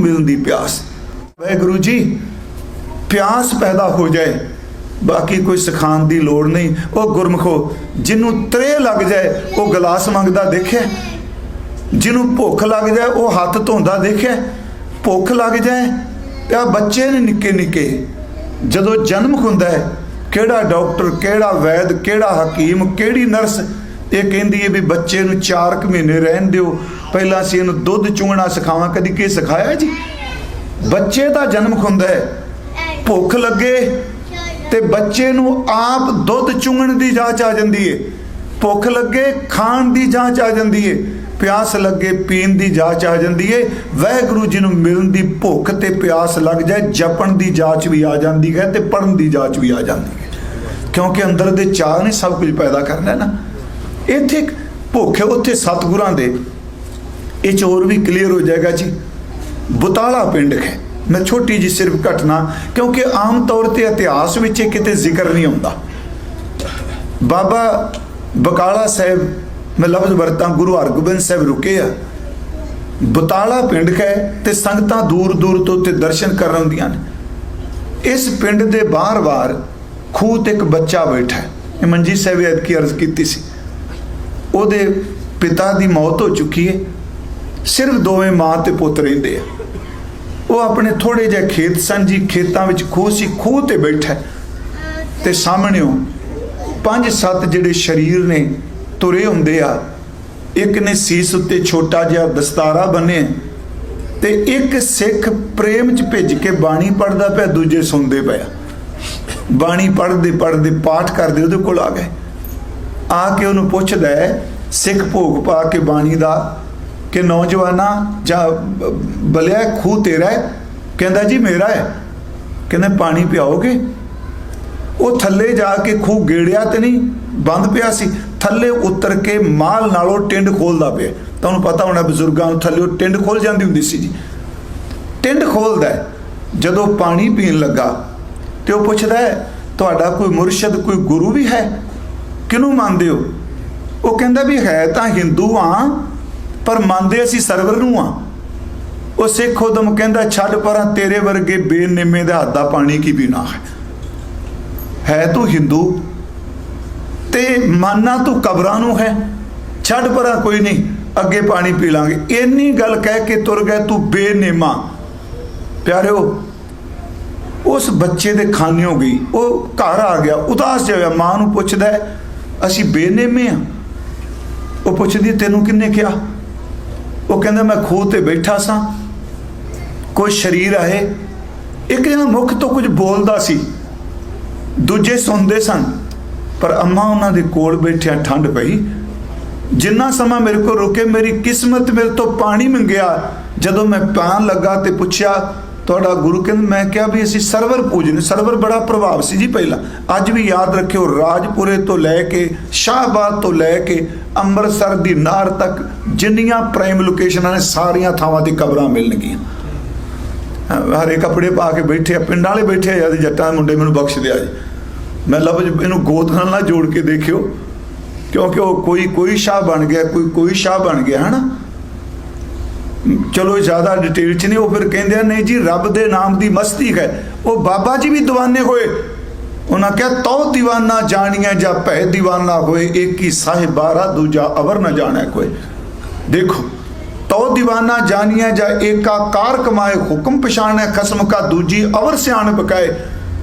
ਮਿਲਣ ਦੀ ਪਿਆਸ। ਵਾਹਿਗੁਰੂ ਜੀ, ਪਿਆਸ ਪੈਦਾ ਹੋ ਜਾਏ, ਬਾਕੀ ਕੋਈ ਸਿਖਾਉਣ ਦੀ ਲੋੜ ਨਹੀਂ। ਉਹ ਗੁਰਮਖੋ ਜਿਹਨੂੰ ਤਰੇ ਲੱਗ ਜਾਏ, ਉਹ ਗਲਾਸ ਮੰਗਦਾ ਦੇਖਿਆ। ਜਿਹਨੂੰ ਭੁੱਖ ਲੱਗ ਜਾਏ, ਉਹ ਹੱਥ ਧੋਂਦਾ ਦੇਖਿਆ। ਭੁੱਖ ਲੱਗ ਜਾਏ, ਤੇ ਆ ਬੱਚੇ ਨੇ ਨਿੱਕੇ ਨਿੱਕੇ ਜਦੋਂ ਜਨਮ ਹੁੰਦਾ ਹੈ, ਕਿਹੜਾ ਡਾਕਟਰ, ਕਿਹੜਾ ਵੈਦ, ਕਿਹੜਾ ਹਕੀਮ, ਕਿਹੜੀ ਨਰਸ, ਇਹ ਕਹਿੰਦੀ ਹੈ ਵੀ ਬੱਚੇ ਨੂੰ 4 ਕੁ ਮਹੀਨੇ ਰਹਿਣ ਦਿਓ। ਪਹਿਲਾਂ ਅਸੀਂ ਇਹਨੂੰ ਦੁੱਧ ਚੁੰਗਣਾ ਸਿਖਾਵਾਂ, ਕਦੀ ਕੀ ਸਿਖਾਇਆ ਜੀ? ਬੱਚੇ ਦਾ ਜਨਮ ਹੁੰਦਾ ਹੈ, ਭੁੱਖ ਲੱਗੇ ਤੇ ਬੱਚੇ ਨੂੰ ਆਪ ਦੁੱਧ ਚੁੰਗਣ ਦੀ ਜਾਂਚ ਆ ਜਾਂਦੀ ਏ ਭੁੱਖ ਲੱਗੇ, ਖਾਣ ਦੀ ਜਾਂਚ ਆ ਜਾਂਦੀ ਏ ਪਿਆਸ ਲੱਗੇ, ਪੀਣ ਦੀ ਜਾਂਚ ਆ ਜਾਂਦੀ ਏ ਵਾਹਿਗੁਰੂ ਜੀ ਨੂੰ ਮਿਲਣ ਦੀ ਭੁੱਖ ਤੇ ਪਿਆਸ ਲੱਗ ਜਾਏ, ਜਪਣ ਦੀ ਜਾਂਚ ਵੀ ਆ ਜਾਂਦੀ ਹੈ ਤੇ ਪੜਨ ਦੀ ਜਾਂਚ ਵੀ ਆ ਜਾਂਦੀ ਹੈ। ਕਿਉਂਕਿ ਅੰਦਰ ਦੇ ਚਾਹ ਨੇ ਸਭ ਕੁਝ ਪੈਦਾ ਕਰਨਾ ਹੈ ਨਾ। ਇੱਥੇ ਭੁੱਖ ਉੱਥੇ ਸਤਿਗੁਰਾਂ ਦੇ ਇਹ 'ਚ ਹੋਰ ਵੀ ਕਲੀਅਰ ਹੋ ਜਾਏਗਾ ਜੀ। ਬੁਤਾਲਾ ਪਿੰਡ ਹੈ। ਮੈਂ ਛੋਟੀ ਜੀ ਸਿਰਫ ਘਟਨਾ, ਕਿਉਂਕਿ ਆਮ ਤੌਰ ਤੇ ਇਤਿਹਾਸ ਵਿੱਚ ਇਹ ਕਿਤੇ ਜ਼ਿਕਰ ਨਹੀਂ ਆਉਂਦਾ ਬਾਬਾ ਬਕਾਲਾ ਸਾਹਿਬ, ਮੈਂ ਲਫ਼ਜ਼ ਵਰਤਾਂ, ਗੁਰੂ ਹਰਗੋਬਿੰਦ ਸਾਹਿਬ ਰੁਕੇ ਆ। ਬੁਤਾਲਾ ਪਿੰਡ ਹੈ ਤੇ ਸੰਗਤਾਂ ਦੂਰ ਦੂਰ ਤੋਂ ਤੇ ਦਰਸ਼ਨ ਕਰਨ ਆਉਂਦੀਆਂ ਨੇ। ਇਸ ਪਿੰਡ ਦੇ ਬਾਹਰ-ਬਾਹਰ ਖੂਹ ਤੇ ਇੱਕ ਬੱਚਾ ਬੈਠਾ ਹੈ। ਇਹ ਮੰਜੀ ਸਾਹਿਬ ਐਦ ਕੀ ਅਰਜ਼ ਕੀਤੀ ਸੀ। ਉਹਦੇ ਪਿਤਾ ਦੀ ਮੌਤ ਹੋ ਚੁੱਕੀ ਹੈ। ਸਿਰਫ ਦੋਵੇਂ ਮਾਂ ਤੇ ਪੁੱਤ ਰਹਿੰਦੇ ਆ। ਉਹ ਆਪਣੇ ਥੋੜੇ ਜਿਹੇ ਖੇਤ ਸਨ, ਜੀ ਖੇਤਾਂ ਵਿੱਚ ਖੂਹ ਸੀ, ਖੂਹ ਤੇ ਬੈਠਾ। ਤੇ ਸਾਹਮਣੇੋਂ ਪੰਜ ਸੱਤ ਜਿਹੜੇ ਸਰੀਰ ਨੇ ਤੁਰੇ ਹੁੰਦੇ ਆ, ਇੱਕ ਨੇ ਸੀਸ ਉੱਤੇ ਛੋਟਾ ਜਿਹਾ ਦਸਤਾਰਾ ਬੰਨਿਆ ਤੇ ਇੱਕ ਸਿੱਖ ਪ੍ਰੇਮ ਚ ਭਿੱਜ ਕੇ ਬਾਣੀ ਪੜਦਾ ਪਿਆ, ਦੂਜੇ ਸੁਣਦੇ ਪਿਆ। ਬਾਣੀ ਪੜਦੇ ਪੜਦੇ ਪਾਠ ਕਰਦੇ ਉਹਦੇ ਕੋਲ ਆ ਗਏ। ਆ ਕੇ ਉਹਨੂੰ ਪੁੱਛਦਾ ਸਿੱਖ ਭੋਗ ਪਾ ਕੇ ਬਾਣੀ ਦਾ ਕਿ ਨੌਜਵਾਨਾ ਜਾਂ ਬਲਿਆ ਖੂਹ ਤੇਰਾ ਹੈ। ਕਹਿੰਦਾ ਜੀ ਮੇਰਾ ਹੈ। ਕਹਿੰਦੇ ਪਾਣੀ ਪਿਆਓਗੇ? ਉਹ ਥੱਲੇ ਜਾ ਕੇ ਖੂਹ ਗੇੜਿਆ ਤੇ ਨਹੀਂ, ਬੰਦ ਪਿਆ ਸੀ। ਥੱਲੇ ਉਤਰ ਕੇ ਮਾਲ ਨਾਲੋਂ ਟਿੰਡ ਖੋਲਦਾ ਪਿਆ। ਤੁਹਾਨੂੰ ਪਤਾ ਹੋਣਾ ਬਜ਼ੁਰਗਾਂ ਨੂੰ ਥੱਲੇ ਟਿੰਡ ਖੋਲ ਜਾਂਦੀ ਹੁੰਦੀ ਸੀ ਜੀ। ਟਿੰਡ ਖੋਲਦਾ ਜਦੋਂ ਪਾਣੀ ਪੀਣ ਲੱਗਾ ਤੇ ਉਹ ਪੁੱਛਦਾ ਹੈ, ਤੁਹਾਡਾ ਕੋਈ ਮੁਰਸ਼ਿਦ, ਕੋਈ ਗੁਰੂ ਵੀ ਹੈ? ਕਿਹਨੂੰ ਮੰਨਦੇ ਹੋ? ਉਹ ਕਹਿੰਦਾ ਵੀ ਹੈ ਤਾਂ ਹਿੰਦੂ ਆ ਪਰ ਮੰਨਦੇ ਅਸੀਂ ਸਰਵਰ ਨੂੰ ਆ। ਉਹ ਸਿੱਖ ਉਦਮ ਕਹਿੰਦਾ, ਛੱਡ ਪਰਾਂ, ਤੇਰੇ ਵਰਗੇ ਬੇਨਿੰਮੇ ਦੇ ਹੱਥ ਦਾ ਪਾਣੀ ਕੀ ਪੀਣਾ ਹੈ? ਹੈ ਤੂੰ ਹਿੰਦੂ ਤੇ ਮਾਨਾ ਤੂੰ ਕਬਰਾਂ ਨੂੰ ਹੈ? ਛੱਡ ਪਰਾਂ, ਕੋਈ ਨਹੀਂ, ਅੱਗੇ ਪਾਣੀ ਪੀ ਲਾਂਗੇ। ਇੰਨੀ ਗੱਲ ਕਹਿ ਕੇ ਤੁਰ ਗਏ ਤੂੰ ਬੇਨੇਮਾ। ਪਿਆਰਿਓ, ਉਸ ਬੱਚੇ ਦੇ ਖਾਨਿਓ ਗਈ। ਉਹ ਘਰ ਆ ਗਿਆ, ਉਦਾਸ ਜਿਹਾ ਮਾਂ ਨੂੰ ਪੁੱਛਦਾ ਅਸੀਂ ਬੇਨੇਮੇ ਆ? ਉਹ ਪੁੱਛਦੀ ਤੈਨੂੰ ਕਿੰਨੇ ਕਿਹਾ? ਉਹ ਕਹਿੰਦਾ, ਮੈਂ ਖੂਹ ਤੇ ਬੈਠਾ ਸਾਂ। ਕੋਈ ਸ਼ਰੀਰ ਆਏ। ਇੱਕ ਜਣਾ ਮੁਖ ਤੋਂ ਕੁਝ ਬੋਲਦਾ ਸੀ। ਦੂਜੇ ਸੁਣਦੇ ਸਨ, ਪਰ ਅੰਮਾ ਉਹਨਾਂ ਦੇ ਕੋਲ ਬੈਠਿਆ ਠੰਡ ਪਈ। ਜਿੰਨਾ ਸਮਾਂ ਮੇਰੇ ਕੋਲ ਰੁਕੇ, ਮੇਰੀ ਕਿਸਮਤ ਮੇਰੇ ਤੋਂ ਪਾਣੀ ਮੰਗਿਆ। ਜਦੋਂ ਮੈਂ ਪਾਣ ਲੱਗਾ ਤੇ ਪੁੱਛਿਆ ਤੁਹਾਡਾ ਗੁਰੂ ਕਹਿੰਦਾ, ਮੈਂ ਕਿਹਾ ਵੀ ਅਸੀਂ ਸਰਵਰ ਪੂਜਨੇ, ਸਰਵਰ ਬੜਾ ਪ੍ਰਭਾਵ ਸੀ ਜੀ ਪਹਿਲਾਂ। ਅੱਜ ਵੀ ਯਾਦ ਰੱਖਿਓ, ਰਾਜਪੁਰੇ ਤੋਂ ਲੈ ਕੇ, ਸ਼ਾਹਬਾਦ ਤੋਂ ਲੈ ਕੇ, ਅੰਮ੍ਰਿਤਸਰ ਦੀ ਨਾਰ ਤੱਕ ਜਿੰਨੀਆਂ ਪ੍ਰਾਈਮ ਲੋਕੇਸ਼ਨਾਂ ਨੇ, ਸਾਰੀਆਂ ਥਾਵਾਂ ਤੇ ਕਬਰਾਂ ਮਿਲਣਗੀਆਂ। ਹਰੇ ਕੱਪੜੇ ਪਾ ਕੇ ਬੈਠੇ ਆ, ਪਿੰਡਾਂ ਵਾਲੇ ਬੈਠੇ ਆ ਜੱਟਾਂ ਦੇ ਮੁੰਡੇ ਮੈਨੂੰ ਬਖਸ਼ ਦਿਆ ਜੀ ਮੈਂ ਲਫ਼ਜ਼, ਇਹਨੂੰ ਗੋਤ ਨਾਲ ਨਾ ਜੋੜ ਕੇ ਦੇਖਿਓ, ਕਿਉਂਕਿ ਉਹ ਕੋਈ ਕੋਈ ਸ਼ਾਹ ਬਣ ਗਿਆ, ਕੋਈ ਕੋਈ ਸ਼ਾਹ ਬਣ ਗਿਆ, ਹਨਾ? ਚਲੋ ਜ਼ਿਆਦਾ ਡਿਟੇਲ ਚ ਨਹੀਂ, ਉਹ ਫਿਰ ਕਹਿੰਦੇ ਆ, ਨਹੀਂ ਜੀ, ਰੱਬ ਦੇ ਨਾਮ ਦੀ ਮਸਤੀ ਹੈ। ਉਹ ਬਾਬਾ ਜੀ ਵੀ دیਵਾਨੇ ਹੋਏ। ਉਹਨਾਂ ਕਿਹਾ ਤੋ دیਵਾਨਾ ਜਾਣੀਐ ਜਾਂ ਭੈ دیਵਾਨਾ ਹੋਏ ਇੱਕ ਹੀ ਸਾਹਿਬ ਦੂਜਾ ਅਵਰ ਨਾ ਜਾਣੈ ਕੋਈ। ਦੇਖੋ, ਤਉ دیਵਾਨਾ ਜਾਣੀਐ ਜਾਂ ਏਕਾਕਾਰ ਕਮਾਏ, ਹੁਕਮ ਪਛਾਣੈ, ਖਸਮ ਕਾ ਦੂਜੀ ਅਵਰ ਸਿਆਣ ਬਕਾਏ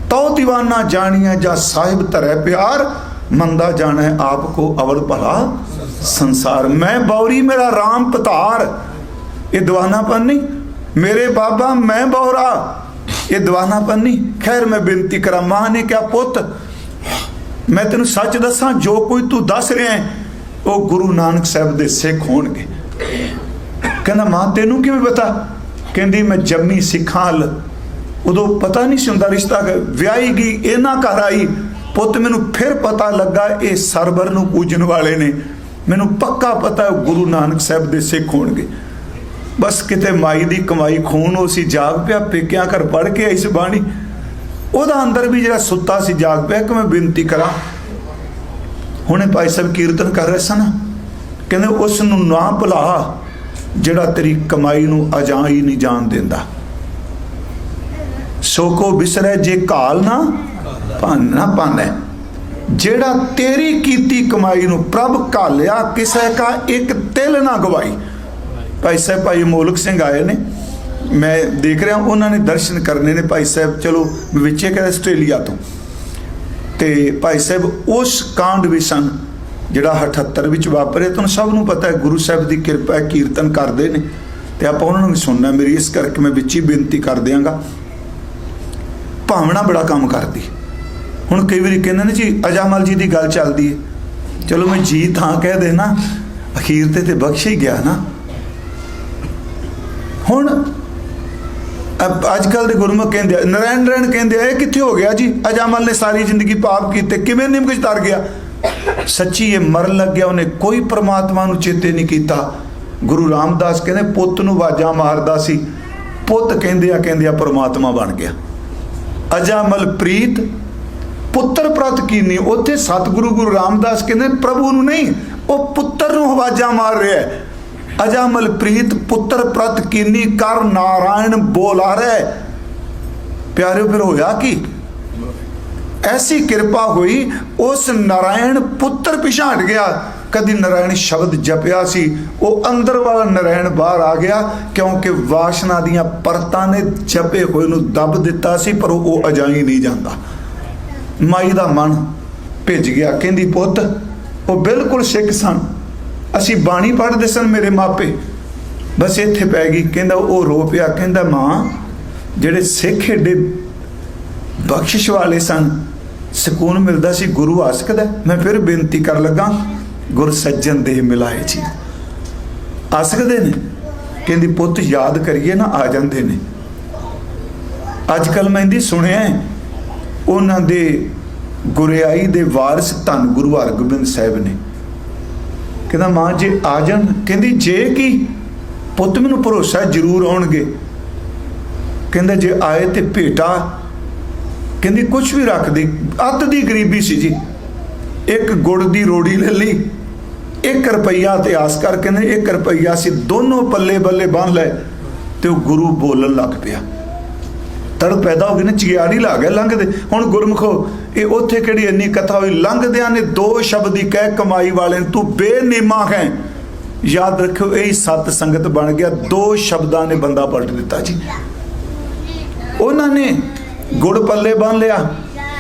ਤੋ دیਵਾਨਾ ਜਾਣੀਆਂ ਜਾਂ ਸਾਹਿਬ ਧਰੈ ਪਿਆਰ, ਮੰਦਾ ਜਾਣੈ ਆਪ ਕੋ ਅਵਰ ਭਲਾ ਸੰਸਾਰ। ਮੈਂ ਬੌਰੀ, ਮੇਰਾ ਰਾਮ ਪਤਾਰ। ਇਹ ਦੀਵਾਨਾਪਨ ਨਹੀਂ। ਮੇਰੇ ਬਾਬਾ, ਮੈਂ ਬੌਰਾ। ਇਹ ਦੀਵਾਨਾਪਨ ਨਹੀਂ। ਖੈਰ, ਮੈਂ ਬੇਨਤੀ ਕਰਾਂ, ਮਾਂ ਨੇ ਕਿਹਾ, ਪੁੱਤ, ਮੈਂ ਤੈਨੂੰ ਸੱਚ ਦੱਸਾਂ, ਜੋ ਕੋਈ ਤੂੰ ਦੱਸ ਰਿਹਾ ਹੈ, ਉਹ ਗੁਰੂ ਨਾਨਕ ਸਾਹਿਬ ਦੇ ਸਿੱਖ ਹੋਣਗੇ। ਕਹਿੰਦਾ, ਮਾਂ, ਤੈਨੂੰ ਕਿਵੇਂ ਪਤਾ? ਕਹਿੰਦੀ, ਮੈਂ ਜੰਮੀ ਸਿੱਖਾਂ ਹਲ ਉਦੋਂ ਪਤਾ ਨਹੀਂ ਸੀ ਹੁੰਦਾ, ਰਿਸ਼ਤਾ ਵਿਆਹੀ ਗਈ, ਇਹਨਾਂ ਘਰ ਆਈ। ਪੁੱਤ, ਮੈਨੂੰ ਫਿਰ ਪਤਾ ਲੱਗਾ, ਇਹ ਸਰਬਰ ਨੂੰ ਪੂਜਣ ਵਾਲੇ ਨੇ। ਮੈਨੂੰ ਪੱਕਾ ਪਤਾ ਉਹ ਗੁਰੂ ਨਾਨਕ ਸਾਹਿਬ ਦੇ ਸਿੱਖ ਹੋਣਗੇ। ਬਸ ਕਿਤੇ ਮਾਈ ਦੀ ਕਮਾਈ ਖੂਨ ਉਹ ਸੀ, ਜਾਗ ਪਿਆ, ਪੇਕਿਆਂ ਘਰ ਪੜ ਕੇ ਆਈ ਸੀ ਬਾਣੀ। ਉਹਦਾ ਅੰਦਰ ਵੀ ਜਿਹੜਾ ਸੁੱਤਾ ਸੀ, ਜਾਗ ਪਿਆ ਕਿ ਮੈਂ ਬੇਨਤੀ ਕਰਾਂ। ਹੁਣੇ ਭਾਈ ਸਾਹਿਬ ਕੀਰਤਨ ਕਰ ਰਹੇ ਸਨ। ਕਹਿੰਦੇ ਉਸ ਨੂੰ ਨਾ ਭੁਲਾ, ਜਿਹੜਾ ਤੇਰੀ ਕਮਾਈ ਨੂੰ ਅਜਾਂ ਹੀ ਨਹੀਂ ਜਾਣ ਦਿੰਦਾ। ਸੋ ਕੋ ਬਿਸਰੈ, ਜੇ ਘਾਲ ਨਾ, ਭੰਨ ਨਾ ਪਾਨੈ। ਜਿਹੜਾ ਤੇਰੀ ਕੀਤੀ ਕਮਾਈ ਨੂੰ ਪ੍ਰਭ ਘਾਲਿਆ, ਕਿਸੇ ਕਾ ਇੱਕ ਤਿਲ ਨਾ ਗਵਾਈ। ਭਾਈ ਸਾਹਿਬ, ਭਾਈ ਮੋਲਕ ਸਿੰਘ ਆਏ ਨੇ। ਮੈਂ ਦੇਖ ਰਿਹਾ, ਉਹਨਾਂ ਨੇ ਦਰਸ਼ਨ ਕਰਨੇ ਨੇ ਭਾਈ ਸਾਹਿਬ। ਚਲੋ, ਵਿੱਚੇ ਕਹਿੰਦੇ ਆਸਟ੍ਰੇਲੀਆ ਤੋਂ। ਤੇ ਭਾਈ ਸਾਹਿਬ, ਉਸ ਕਾਂਡ ਵੀ ਸਨ, ਜਿਹੜਾ 78 ਵਿੱਚ ਵਾਪਰਿਆ। ਤੁਹਾਨੂੰ ਸਭ ਨੂੰ ਪਤਾ ਹੈ, ਗੁਰੂ ਸਾਹਿਬ ਦੀ ਕਿਰਪਾ ਕੀਰਤਨ ਕਰਦੇ ਨੇ। ਤੇ ਆਪਾਂ ਉਹਨਾਂ ਨੂੰ ਵੀ ਸੁਣਨਾ ਮੇਰੀ ਇਸ ਕਰਕੇ ਮੈਂ ਵਿੱਚ ਹੀ ਬੇਨਤੀ ਕਰ ਦਿਆਂਗਾ। ਭਾਵਨਾ ਬੜਾ ਕੰਮ ਕਰਦੀ। ਹੁਣ ਕਈ ਵਾਰੀ ਕਹਿੰਦੇ ਨੇ ਜੀ, ਅਜਾਮਲ ਜੀ ਦੀ ਗੱਲ ਚੱਲਦੀ ਹੈ। ਚਲੋ ਮੈਂ ਜੀ ਤਾਂ ਕਹਿ ਦੇਣਾ, ਅਖੀਰ ਤੇ ਤੇ ਬਖਸ਼ ਹੀ ਗਿਆ ਨਾ। ਹੁਣ ਅੱਜ ਕੱਲ ਦੇ ਗੁਰਮੁਖ ਕਹਿੰਦੇ ਆ, ਨਰਾਇਣ ਨਰਾਇਣ ਕਹਿੰਦੇ ਆ ਇਹ ਕਿੱਥੇ ਹੋ ਗਿਆ ਜੀ? ਅਜਾਮਲ ਨੇ ਸਾਰੀ ਜ਼ਿੰਦਗੀ ਪਾਪ ਕੀਤੇ ਕਿਵੇਂ ਨਿਮਕ ਤਰ ਗਿਆ? ਸੱਚੀ ਇਹ ਮਰਨ ਲੱਗਿਆ ਉਹਨੇ ਕੋਈ ਪ੍ਰਮਾਤਮਾ ਨੂੰ ਚੇਤੇ ਨਹੀਂ ਕੀਤਾ। ਗੁਰੂ ਰਾਮਦਾਸ ਕਹਿੰਦੇ ਪੁੱਤ ਨੂੰ ਵਾਜਾਂ ਮਾਰਦਾ ਸੀ। ਪੁੱਤ ਕਹਿੰਦੇ ਆ ਕਹਿੰਦੇ ਆ ਪ੍ਰਮਾਤਮਾ ਬਣ ਗਿਆ। ਅਜਾਮਲ ਪ੍ਰੀਤ ਪੁੱਤਰ ਪ੍ਰਤ ਕੀਨੀ ਉੱਥੇ ਸਤਿਗੁਰੂ ਗੁਰੂ ਰਾਮਦਾਸ ਕਹਿੰਦੇ ਪ੍ਰਭੂ ਨੂੰ ਨਹੀਂ ਉਹ ਪੁੱਤਰ ਨੂੰ ਆਵਾਜ਼ਾਂ ਮਾਰ ਰਿਹਾ ਹੈ। ਅਜਾਮਲ ਪ੍ਰੀਤ ਪੁੱਤਰ ਪ੍ਰਤ ਕੀਨੀ ਕਰ ਨਾਰਾਇਣ ਬੋਲਾ ਰਿਹਾ ਪਿਆਰਿਓ, ਫਿਰ ਹੋਇਆ ਕੀ? ਐਸੀ ਕਿਰਪਾ ਹੋਈ, ਉਸ ਨਾਰਾਇਣ ਪੁੱਤਰ ਪਿਛਾਂ ਹਟ ਗਿਆ। ਕਦੀ ਨਾਰਾਇਣ ਸ਼ਬਦ ਜਪਿਆ ਸੀ, ਉਹ ਅੰਦਰ ਵਾਲਾ ਨਾਰਾਇਣ ਬਾਹਰ ਆ ਗਿਆ, ਕਿਉਂਕਿ ਵਾਸ਼ਨਾ ਦੀਆਂ ਪਰਤਾਂ ਨੇ ਜਪੇ ਹੋਏ ਨੂੰ ਦੱਬ ਦਿੱਤਾ ਸੀ, ਪਰ ਉਹ ਅਜਾਈ ਨਹੀਂ ਜਾਂਦਾ। ਮਾਈ ਦਾ ਮਨ ਭਿੱਜ ਗਿਆ, ਕਹਿੰਦੀ, ਪੁੱਤ, ਉਹ ਬਿਲਕੁਲ ਸਿੱਖ ਸਨ। ਅਸੀਂ ਬਾਣੀ ਪੜ੍ਹਦੇ ਸਨ ਮੇਰੇ ਮਾਪੇ। ਬਸ ਇੱਥੇ ਪੈ ਗਈ, ਕਹਿੰਦਾ ਉਹ ਰੋ ਪਿਆ, ਕਹਿੰਦਾ ਮਾਂ, ਜਿਹੜੇ ਸਿੱਖ ਏਡੇ ਬਖਸ਼ਿਸ਼ ਵਾਲੇ ਸਨ, ਸਕੂਨ ਮਿਲਦਾ ਸੀ, ਗੁਰੂ ਆ ਸਕਦਾ ਮੈਂ ਫਿਰ ਬੇਨਤੀ ਕਰ ਲੱਗਾ, ਗੁਰ ਸੱਜਣ ਦੇ ਮਿਲਾਏ ਜੀ। ਆ ਸਕਦੇ ਨੇ, ਕਹਿੰਦੀ ਪੁੱਤ ਯਾਦ ਕਰੀਏ ਨਾ, ਆ ਜਾਂਦੇ ਨੇ। ਅੱਜ ਕੱਲ ਮੈਂ ਇਹਦੀ ਸੁਣਿਆ ਉਹਨਾਂ ਦੇ ਗੁਰਿਆਈ ਦੇ ਵਾਰਿਸ ਧੰਨ ਗੁਰੂ ਹਰਗੋਬਿੰਦ ਸਾਹਿਬ ਨੇ। ਕਹਿੰਦਾ ਮਾਂ, ਜੇ ਆ ਜਾਣ, ਕਹਿੰਦੀ, ਜੇ ਕੀ? ਪੁੱਤ ਮੈਨੂੰ ਭਰੋਸਾ ਜ਼ਰੂਰ ਆਉਣਗੇ। ਕਹਿੰਦਾ, ਜੇ ਆਏ ਤੇ ਭੇਟਾ, ਕਹਿੰਦੀ ਕੁਝ ਵੀ ਰੱਖ ਦੇ। ਅੱਤ ਦੀ ਗਰੀਬੀ ਸੀ ਜੀ। ਇੱਕ ਗੁੜ ਦੀ ਰੋੜੀ ਲੈ ਲਈ 1 ਰੁਪਈਆ ਤੇ ਆਸ ਕਰ ਕਹਿੰਦੇ 1 ਰੁਪਈਆ ਸੀ, ਦੋਨੋਂ ਪੱਲੇ ਬੱਲੇ ਬੰਨ ਲੈ ਤੇ ਉਹ ਗੁਰੂ ਬੋਲਣ ਲੱਗ ਪਿਆ। ਤੜ ਪੈਦਾ ਹੋ ਗਈ ਨਾ, ਚਿਆੜੀ ਲਾ ਗਿਆ, ਲੰਘਦੇ। ਹੁਣ ਗੁਰਮਖੋ ਇਹ ਉੱਥੇ ਕਿਹੜੀ ਇੰਨੀ ਕਥਾ ਹੋਈ? ਲੰਘਦਿਆਂ ਨੇ ਦੋ ਸ਼ਬਦ ਹੀ ਕਹਿ ਕਮਾਈ ਵਾਲੇ ਨੂੰ, ਤੂੰ ਬੇਨੀਮਾ ਹੈ। ਯਾਦ ਰੱਖਿਓ ਇਹ ਸਤ ਸੰਗਤ ਬਣ ਗਿਆ। ਦੋ ਸ਼ਬਦਾਂ ਨੇ ਬੰਦਾ ਪਲਟ ਦਿੱਤਾ ਜੀ। ਉਹਨਾਂ ਨੇ ਗੁੜ ਪੱਲੇ ਬੰਨ ਲਿਆ।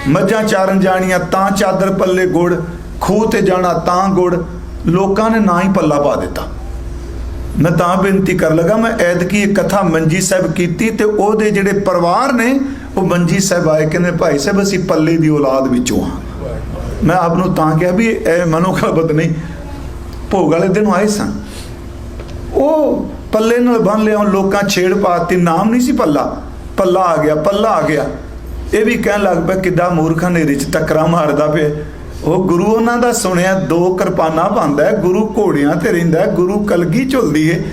ਮੱਝਾਂ ਚਾਰਨ ਜਾਣੀਆਂ ਤਾਂ ਚਾਦਰ ਪੱਲੇ ਗੁੜ ਖੂਹ ਤੇ ਜਾਣਾ ਤਾਂ ਗੁੜ। ਲੋਕਾਂ ਨੇ ਨਾ ਹੀ ਪੱਲਾ ਪਾ ਦਿੱਤਾ। ਮੈਂ ਤਾਂ ਬੇਨਤੀ ਕਰ ਲਗਾ ਮੈਂ ਐਤਕੀ ਇਹ ਕਥਾ ਮੰਜੀ ਸਾਹਿਬ ਕੀਤੀ ਤੇ ਉਹਦੇ ਜਿਹੜੇ ਪਰਿਵਾਰ ਨੇ ਉਹ ਬੰਜੀ ਸਾਹਿਬ ਆਏ, ਕਹਿੰਦੇ, ਭਾਈ ਸਾਹਿਬ, ਅਸੀਂ ਪੱਲੇ ਦੀ ਔਲਾਦ ਵਿੱਚੋਂ ਹਾਂ। ਮੈਂ ਆਪ ਨੂੰ ਤਾਂ ਕਿਹਾ ਵੀ ਇਹ ਮਨੋਖਲਬਤ ਨਹੀਂ, ਭੋਗ ਵਾਲੇ ਦਿਨ ਆਏ ਸਨ ਉਹ ਪੱਲੇ ਨਾਲ ਬੰਨ ਲਿਆ ਲੋਕਾਂ ਛੇੜ ਪਾਤੀ, ਨਾਮ ਨਹੀਂ ਸੀ ਪੱਲਾ। ਪੱਲਾ ਆ ਗਿਆ, ਪੱਲਾ ਆ ਗਿਆ। ਇਹ ਵੀ ਕਹਿਣ ਲੱਗ ਪਿਆ, ਕਿੱਦਾਂ ਮੂਰਖਾਂ ਨੇ ਰਿਚ ਟੱਕਰਾ ਮਾਰਦਾ ਪਿਆ? ਉਹ ਗੁਰੂ ਉਹਨਾਂ ਦਾ ਸੁਣਿਆ, ਦੋ ਕਿਰਪਾਨਾਂ ਪਾਉਂਦਾ ਗੁਰੂ ਘੋੜਿਆਂ ਤੇ ਰਹਿੰਦਾ ਗੁਰੂ ਕਲਗੀ ਝੁਲਦੀ ਏ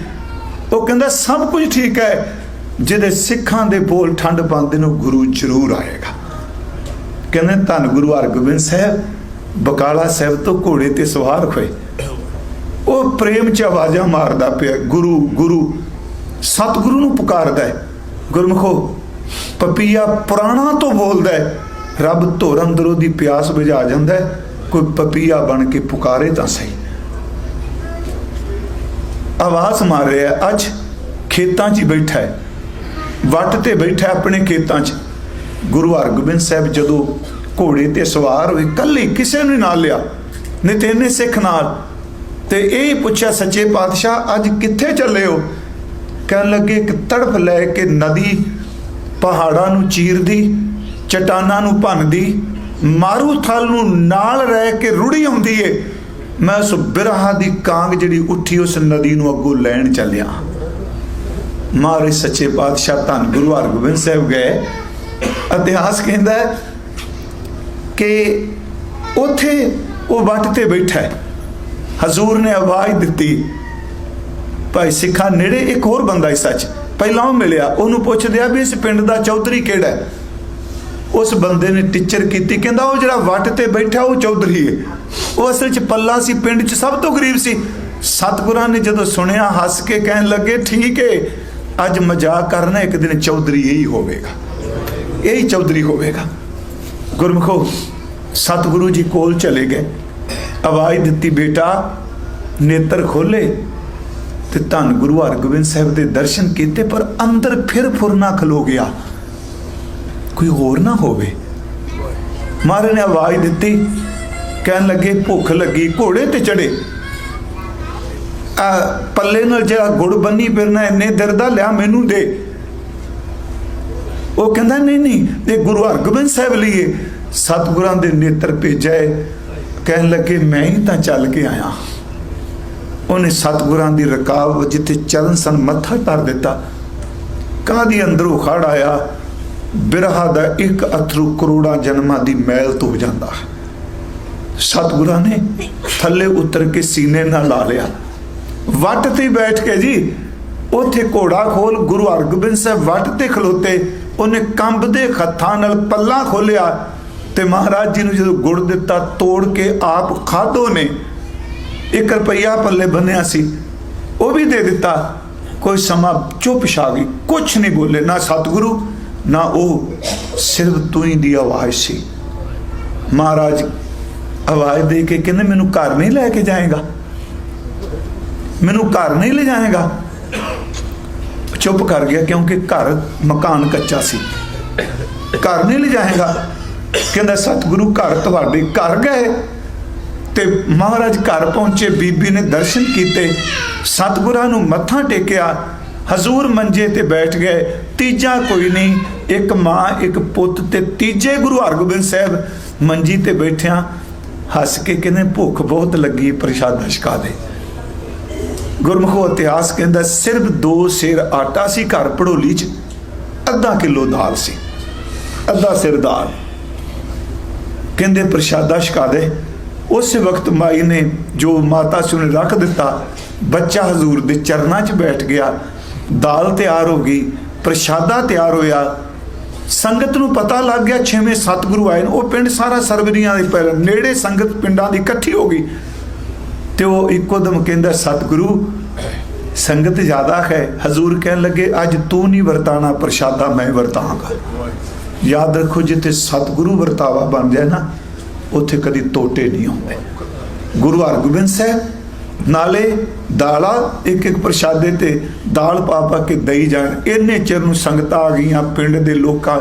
ਉਹ ਕਹਿੰਦਾ, ਸਭ ਕੁਝ ਠੀਕ ਹੈ ਜਿਹਦੇ ਸਿੱਖਾਂ ਦੇ ਬੋਲ ਠੰਡ ਪਾਉਂਦੇ ਨੂੰ ਗੁਰੂ ਜ਼ਰੂਰ ਆਏਗਾ। ਕਹਿੰਦੇ, ਧੰਨ ਗੁਰੂ ਹਰਗੋਬਿੰਦ ਸਾਹਿਬ, ਬਕਾਲਾ ਸਾਹਿਬ ਤੋਂ ਘੋੜੇ ਤੇ ਸਵਾਰ ਹੋਏ। ਉਹ ਪ੍ਰੇਮ ਚ ਆਵਾਜ਼ਾਂ ਮਾਰਦਾ ਪਿਆ, ਗੁਰੂ ਗੁਰੂ, ਸਤਿਗੁਰੂ ਨੂੰ ਪੁਕਾਰਦਾ ਹੈ। ਗੁਰਮਖੋ, ਪਪੀਆ ਪੁਰਾਣਾ ਤੋਂ ਬੋਲਦਾ ਹੈ। ਰੱਬ ਧੋਰ ਅੰਦਰੋਂ ਦੀ ਪਿਆਸ ਬੁਝਾ ਜਾਂਦਾ ਹੈ। ਕੋਈ ਪਪੀਆ ਬਣ ਕੇ ਪੁਕਾਰੇ ਤਾਂ ਸਹੀ। ਆਵਾਜ਼ ਮਾਰ ਰਿਹਾ, ਅੱਜ ਖੇਤਾਂ 'ਚ ਬੈਠਾ ਹੈ। ਵੱਟ ਤੇ ਬੈਠਾ ਆਪਣੇ ਖੇਤਾਂ 'ਚ। ਗੁਰੂ ਹਰਗੋਬਿੰਦ ਸਾਹਿਬ ਜਦੋਂ ਘੋੜੇ ਤੇ ਸਵਾਰ ਹੋਏ, ਕੱਲੇ ਕਿਸੇ ਨੂੰ ਨਾਲ ਲਿਆ। ਨਿਤੇਨੇ ਸਿੱਖ ਨਾਲ। ਤੇ ਇਹ ਹੀ ਪੁੱਛਿਆ, ਸੱਚੇ ਪਾਤਸ਼ਾਹ, ਅੱਜ ਕਿੱਥੇ ਚੱਲੇ ਹੋ? ਕਹਿਣ ਲੱਗੇ, ਇੱਕ ਤੜਫ ਲੈ ਕੇ ਨਦੀ ਪਹਾੜਾਂ ਨੂੰ ਚੀਰਦੀ, ਚਟਾਨਾਂ ਨੂੰ ਭੰਨਦੀ, ਮਾਰੂ ਥਲ ਨੂੰ ਨਾਲ ਰਹਿ ਕੇ ਰੁੜੀ ਆਉਂਦੀ ਏ। ਮੈਂ ਉਸ ਬਿਰਹਾ ਦੀ ਕਾਂਗ ਜਿਹੜੀ ਉੱਠੀ, ਉਸ ਨਦੀ ਨੂੰ ਅੱਗੋਂ ਲੈਣ ਚੱਲਿਆ। ਮਹਾਰਾਜ ਸੱਚੇ ਪਾਤਸ਼ਾਹ ਧੰਨ ਗੁਰੂ ਹਰਗੋਬਿੰਦ ਸਾਹਿਬ ਗਏ। ਇਤਿਹਾਸ ਕਹਿੰਦਾ ਹੈ ਕਿ ਉਥੇ ਉਹ ਵੱਟ ਤੇ ਬੈਠਾ ਹੈ। ਹਜ਼ੂਰ ਨੇ ਆਵਾਜ਼ ਦਿੱਤੀ, ਭਾਈ ਸਿੱਖਾ ਨੇੜੇ ਇੱਕ ਹੋਰ ਬੰਦਾ ਹੀ ਸੱਚ। ਪਹਿਲਾਂ ਉਹ ਮਿਲਿਆ, ਉਹਨੂੰ ਪੁੱਛਦੇ ਆ ਵੀ ਇਸ ਪਿੰਡ ਦਾ ਚੌਧਰੀ ਕਿਹੜਾ ਹੈ? ਉਸ ਬੰਦੇ ਨੇ ਟੀਚਰ ਕੀਤੀ, ਕਹਿੰਦਾ ਉਹ ਜਿਹੜਾ ਵੱਟ ਤੇ ਬੈਠਾ, ਉਹ ਚੌਧਰੀ ਹੈ। ਉਹ ਅਸਲ 'ਚ ਪੱਲਾ ਸੀ, ਪਿੰਡ 'ਚ ਸਭ ਤੋਂ ਗਰੀਬ ਸੀ। ਸਤਿਗੁਰਾਂ ਨੇ ਜਦੋਂ ਸੁਣਿਆ, ਹੱਸ ਕੇ ਕਹਿਣ ਲੱਗੇ, ਠੀਕ ਹੈ ਅੱਜ ਮਜ਼ਾਕ ਕਰਨਾ ਇੱਕ ਦਿਨ ਚੌਧਰੀ ਇਹੀ ਹੋਵੇਗਾ। ਇਹੀ ਚੌਧਰੀ ਹੋਵੇਗਾ। ਗੁਰਮਖੋ, ਸਤਿਗੁਰੂ ਜੀ ਕੋਲ ਚਲੇ ਗਏ। ਆਵਾਜ਼ ਦਿੱਤੀ, ਬੇਟਾ, ਨੇਤਰ ਖੋਲੇ ਤੇ ਧੰਨ ਗੁਰੂ ਹਰਗੋਬਿੰਦ ਸਾਹਿਬ ਦੇ ਦਰਸ਼ਨ ਕੀਤੇ, ਪਰ ਅੰਦਰ ਫਿਰ ਫੁਰਨਾ ਖਲੋ ਗਿਆ। ਕੋਈ ਹੋਰ ਨਾ ਹੋਵੇ। ਮਹਾਰਾਜ ਨੇ ਆਵਾਜ਼ ਦਿੱਤੀ, ਕਹਿਣ ਲੱਗੇ, ਭੁੱਖ ਲੱਗੀ, ਘੋੜੇ ਤੇ ਚੜੇ ਪੱਲੇ ਨਾਲ ਜਿਹੜਾ ਗੁੜ ਬੰਨੀ ਫਿਰਨਾ, ਇੰਨੇ ਦਿਰ ਦਾ ਲਿਆ ਮੈਨੂੰ ਦੇ। ਉਹ ਕਹਿੰਦਾ, ਨਹੀਂ ਨਹੀਂ, ਇਹ ਗੁਰੂ ਹਰਗੋਬਿੰਦ ਸਾਹਿਬ ਲਈਏ। ਸਤਿਗੁਰਾਂ ਦੇ ਨੇਤਰ ਭੇਜਿਆ ਕਹਿਣ ਲੱਗੇ, ਮੈਂ ਹੀ ਤਾਂ ਚੱਲ ਕੇ ਆਇਆ। ਉਹਨੇ ਸਤਿਗੁਰਾਂ ਦੀ ਰਕਾਬ ਜਿੱਥੇ ਚਰਨ ਸਨ ਮੱਥਾ ਧਰ ਦਿੱਤਾ। ਕਾਦੀ ਅੰਦਰੋਂ ਖੜ ਆਇਆ? ਬਿਰਹਾ ਦਾ ਇੱਕ ਅਥਰੂ ਕਰੋੜਾਂ ਜਨਮਾਂ ਦੀ ਮੈਲ ਧੋ ਜਾਂਦਾ ਸਤਿਗੁਰਾਂ ਨੇ ਥੱਲੇ ਉਤਰ ਕੇ ਸੀਨੇ ਨਾਲ ਲਾ ਲਿਆ। ਵੱਟ ਤੇ ਬੈਠ ਕੇ ਜੀ, ਉੱਥੇ ਘੋੜਾ ਖੋਲ, ਗੁਰੂ ਹਰਗੋਬਿੰਦ ਸਾਹਿਬ ਵੱਟ ਤੇ ਖਲੋਤੇ, ਉਹਨੇ ਕੰਬਦੇ ਹੱਥਾਂ ਨਾਲ ਪੱਲਾ ਖੋਲਿਆ ਤੇ ਮਹਾਰਾਜ ਜੀ ਨੂੰ ਜਦੋਂ ਗੁੜ ਦਿੱਤਾ, ਤੋੜ ਕੇ ਆਪ ਖਾਧੋ ਨੇ, ਇੱਕ ਰੁਪਈਆ ਪੱਲੇ ਬੰਨਿਆ ਸੀ, ਉਹ ਵੀ ਦੇ ਦਿੱਤਾ। ਕੋਈ ਸਮਾਂ ਚੁੱਪ ਛਾ ਗਈ ਕੁਝ ਨਹੀਂ ਬੋਲੇ, ਨਾ ਸਤਿਗੁਰੂ, ਨਾ ਉਹ, ਸਿਰਫ ਤੂੰ ਹੀ ਦੀ ਆਵਾਜ਼ ਸੀ। ਮਹਾਰਾਜ ਆਵਾਜ਼ ਦੇ ਕੇ ਕਹਿੰਦੇ, ਮੈਨੂੰ ਘਰ ਨਹੀਂ ਲੈ ਕੇ ਜਾਏਗਾ? ਮੈਨੂੰ ਘਰ ਨਹੀਂ ਲੈ ਜਾਏਗਾ ਚੁੱਪ ਕਰ ਗਿਆ ਕਿਉਂਕਿ ਘਰ ਮਕਾਨ ਕੱਚਾ ਸੀ। ਘਰ ਨਹੀਂ ਲੈ ਜਾਏਗਾ ਕਹਿੰਦਾ, ਸਤਿਗੁਰੂ ਘਰ ਤੁਹਾਡੇ ਘਰ ਗਏ ਤੇ ਮਹਾਰਾਜ ਘਰ ਪਹੁੰਚੇ, ਬੀਬੀ ਨੇ ਦਰਸ਼ਨ ਕੀਤੇ, ਸਤਿਗੁਰਾਂ ਨੂੰ ਮੱਥਾ ਟੇਕਿਆ, ਹਜ਼ੂਰ ਮੰਜੇ ਤੇ ਬੈਠ ਗਏ। ਤੀਜਾ ਕੋਈ ਨਹੀਂ, ਇੱਕ ਮਾਂ, ਇੱਕ ਪੁੱਤ ਤੇ ਤੀਜੇ ਗੁਰੂ ਹਰਗੋਬਿੰਦ ਸਾਹਿਬ ਮੰਜੀ ਤੇ ਬੈਠਿਆਂ ਹੱਸ ਕੇ ਕਹਿੰਦੇ, ਭੁੱਖ ਬਹੁਤ ਲੱਗੀ ਪ੍ਰਸ਼ਾਦ ਛਕਾ ਦੇ। ਗੁਰਮੁਖੋ ਇਤਿਹਾਸ ਕਹਿੰਦਾ, ਸਿਰਫ ਦੋ ਸਿਰ ਆਟਾ ਸੀ, ਘਰ ਪੜੋਲੀ ਚ ਅੱਧਾ ਕਿਲੋ ਦਾਲ ਸੀ। ਅੱਧਾ ਸਿਰ ਦਾਲ। ਕਹਿੰਦੇ, ਪ੍ਰਸ਼ਾਦਾ ਛਕਾ ਦੇ। ਉਸੇ ਵਕਤ ਮਾਈ ਨੇ ਜੋ ਮਾਤਾ ਸੀ, ਉਹਨੇ ਰੱਖ ਦਿੱਤਾ। ਬੱਚਾ ਹਜ਼ੂਰ ਦੇ ਚਰਨਾਂ 'ਚ ਬੈਠ ਗਿਆ। ਦਾਲ ਤਿਆਰ ਹੋ ਗਈ, ਪ੍ਰਸ਼ਾਦਾ ਤਿਆਰ ਹੋਇਆ। ਸੰਗਤ ਨੂੰ ਪਤਾ ਲੱਗ ਗਿਆ, ਛੇਵੇਂ ਸਤਿਗੁਰੂ ਆਏ ਨੇ। ਉਹ ਪਿੰਡ ਸਾਰਾ ਸਰਬਰੀਆਂ ਦੇ ਪਹਿਲ ਨੇੜੇ ਸੰਗਤ ਪਿੰਡਾਂ ਦੀ ਇਕੱਠੀ ਹੋ ਗਈ। ਤੇ ਉਹ ਇੱਕੋ ਦਮ ਕਹਿੰਦਾ, ਸਤਿਗੁਰੂ, ਸੰਗਤ ਜ਼ਿਆਦਾ ਹੈ। ਹਜ਼ੂਰ ਕਹਿਣ ਲੱਗੇ, ਅੱਜ ਤੂੰ ਨਹੀਂ ਵਰਤਾਣਾ, ਪ੍ਰਸ਼ਾਦਾ ਮੈਂ ਵਰਤਾਂਗਾ। ਯਾਦ ਰੱਖੋ, ਜਿੱਥੇ ਸਤਿਗੁਰੂ ਵਰਤਾਵਾ ਬਣ ਜਾਏ ਨਾ, ਉੱਥੇ ਕਦੀ ਟੋਟੇ ਨਹੀਂ ਆਉਂਦੇ। ਗੁਰੂ ਹਰਗੋਬਿੰਦ ਸਾਹਿਬ, ਨਾਲੇ ਦਾਲਾ ਇੱਕ ਇੱਕ ਪ੍ਰਸ਼ਾਦੇ ਤੇ ਦਾਲ ਪਾ ਪਾ ਕੇ ਦਈ ਜਾਣ। ਇੰਨੇ ਚਿਰ ਨੂੰ ਸੰਗਤਾਂ ਆ ਗਈਆਂ, ਪਿੰਡ ਦੇ ਲੋਕਾਂ,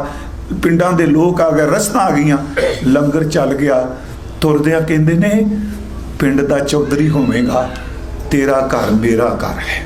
ਪਿੰਡਾਂ ਦੇ ਲੋਕ ਆ ਗਏ, ਰਸਤਾਂ ਆ ਗਈਆਂ, ਲੰਗਰ ਚੱਲ ਗਿਆ। ਤੁਰਦਿਆਂ ਕਹਿੰਦੇ ਨੇ ਪਿੰਡ ਦਾ ਚੌਧਰੀ ਹੋਵੇਗਾ ਤੇਰਾ ਘਰ ਮੇਰਾ ਘਰ ਹੈ।